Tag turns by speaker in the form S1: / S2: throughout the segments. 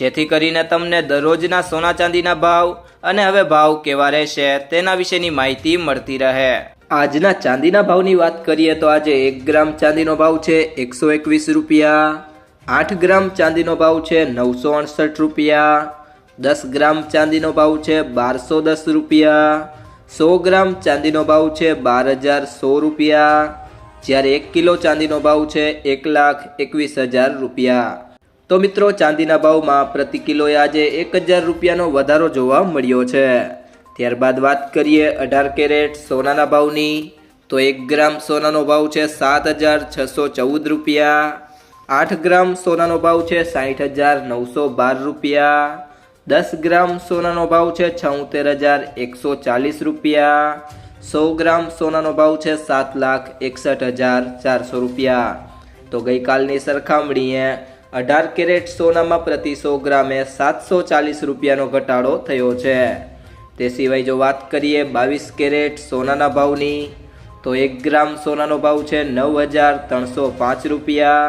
S1: જેથી કરીને તમને દરરોજના સોના ચાંદીના ભાવ અને હવે ભાવ કેવા રહેશે તેના વિશેની માહિતી મળતી રહે. આજના ચાંદીના ભાવની વાત કરીએ તો આજે એક ગ્રામ ચાંદીનો ભાવ છે એકસો એકવીસ રૂપિયા, આઠ ગ્રામ ચાંદીનો ભાવ છે નવસો અડસઠ રૂપિયા, દસ ગ્રામ ચાંદીનો ભાવ છે બારસો દસ રૂપિયા, સો ગ્રામ ચાંદીનો ભાવ છે બાર હજાર સો રૂપિયા, જ્યારે એક કિલો ચાંદીનો ભાવ છે એક લાખ એકવીસ હજાર રૂપિયા. તો મિત્રો, ચાંદીના ભાવમાં પ્રતિ કિલોએ આજે એક હજાર રૂપિયાનો વધારો જોવા મળ્યો છે. ત્યારબાદ વાત કરીએ અઢાર કેરેટ સોનાના ભાવની. તો એક ગ્રામ સોનાનો ભાવ છે સાત હજાર છસો ચૌદ રૂપિયા. આઠ ગ્રામ સોનાનો ભાવ છે સાઠ હજાર નવસો બાર રૂપિયા. દસ ગ્રામ સોનાનો ભાવ છે છોતેર હજાર એકસો ચાલીસ રૂપિયા. સો ગ્રામ સોનાનો ભાવ છે સાત લાખ એકસઠ હજાર ચારસો રૂપિયા. તો ગઈકાલની સરખામણીએ અઢાર કેરેટ સોનામાં પ્રતિ સો ગ્રામે સાતસો ચાલીસ રૂપિયાનો ઘટાડો થયો છે. તે સિવાય જો વાત કરીએ બાવીસ કેરેટ સોનાના ભાવની, તો એક ગ્રામ સોનાનો ભાવ છે નવ હજાર ત્રણસો પાંચ રૂપિયા.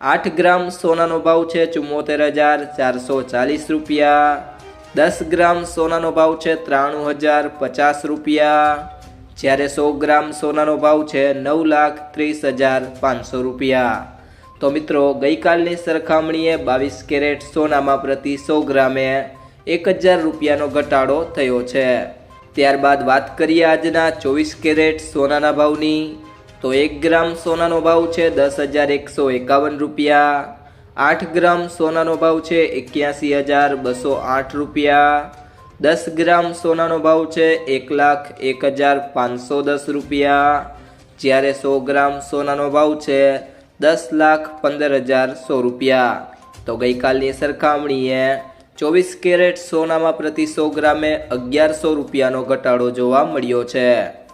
S1: આઠ ગ્રામ સોનાનો ભાવ છે ચુમ્મોતેર હજાર ચારસો ચાલીસ રૂપિયા. દસ ગ્રામ સોનાનો ભાવ છે ત્રાણું હજાર પચાસ રૂપિયા. જ્યારે સો ગ્રામ સોનાનો ભાવ છે નવ લાખ ત્રીસ હજાર પાંચસો રૂપિયા. તો મિત્રો, ગઈકાલની સરખામણીએ બાવીસ કેરેટ સોનામાં પ્રતિ સો ગ્રામે એક હજાર રૂપિયાનો ઘટાડો થયો છે. ત્યારબાદ વાત કરીએ આજના ચોવીસ કેરેટ સોનાના ભાવની. તો એક ગ્રામ સોનાનો ભાવ છે દસ હજાર એકસો એકાવન રૂપિયા. આઠ ગ્રામ સોનાનો ભાવ છે એક્યાસી હજાર બસો આઠ રૂપિયા. દસ ગ્રામ સોનાનો ભાવ છે એક લાખ એક હજાર પાંચસો દસ રૂપિયા. જ્યારે સો ગ્રામ સોનાનો ભાવ છે દસ લાખ પંદર હજાર સો રૂપિયા. તો ગઈકાલની સરખામણીએ ચોવીસ કેરેટ સોનામાં પ્રતિ સો ગ્રામે અગિયારસો રૂપિયાનો ઘટાડો જોવા મળ્યો છે.